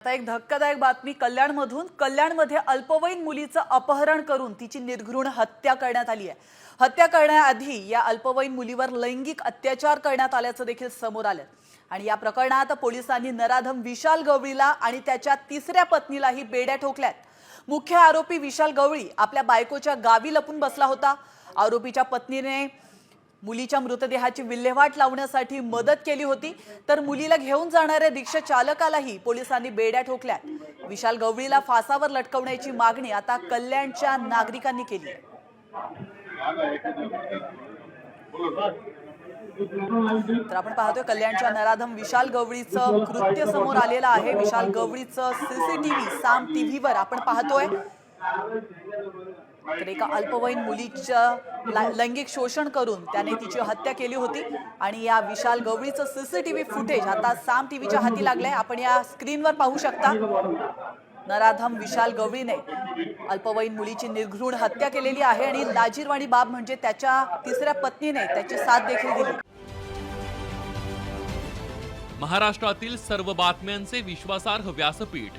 आता एक धक्कादायक बातमी कल्याणमधून. कल्याणमध्ये अल्पवयीन मुलीचं अपहरण करून तिची निर्घृण हत्या करण्यात आली आहे. हत्या करण्याआधी या अल्पवयीन मुलीवर लैंगिक अत्याचार करण्यात आल्याचं देखील समोर आलं आणि या प्रकरणात पोलिसांनी नराधम विशाल गवळीला आणि त्याच्या तिसऱ्या पत्नीलाही बेड्या ठोकल्यात. मुख्य आरोपी विशाल गवळी आपल्या बायकोच्या गावी लपून बसला होता. आरोपीच्या पत्नीने मुलीच्या मृतदेहाची विल्हेवाट लावण्यासाठी मदत केली होती. तर मुलीला घेऊन जाणाऱ्या रिक्षा चालकालाही पोलिसांनी बेड्या ठोकल्या विशाल गवळीला फासावर लटकवण्याची मागणी आता कल्याणच्या नागरिकांनी केली आहे. तर आपण पाहतोय कल्याणच्या नराधम विशाल गवळीचं कृत्य समोर आलेलं आहे. विशाल गवळीचं सीसीटीव्ही साम टीव्हीवर आपण पाहतोय. तर एका अल्पवयीन मुलीचं लैंगिक शोषण करून त्याने तिची हत्या केली होती. आणि या विशाल गवळीचं सीसीटीव्ही फुटेज आता साम टीव्हीच्या हाती लागलंय. आपण या स्क्रीनवर पाहू शकता. नराधम विशाल गवळीने अल्पवयीन मुलीची निर्घृण हत्या केलेली आहे आणि लाजीरवाणी बाब म्हणजे त्याच्या तिसऱ्या पत्नीने त्याची साथ देखील दिली. महाराष्ट्रातील सर्व बातम्यांचे विश्वासार्ह व्यासपीठ.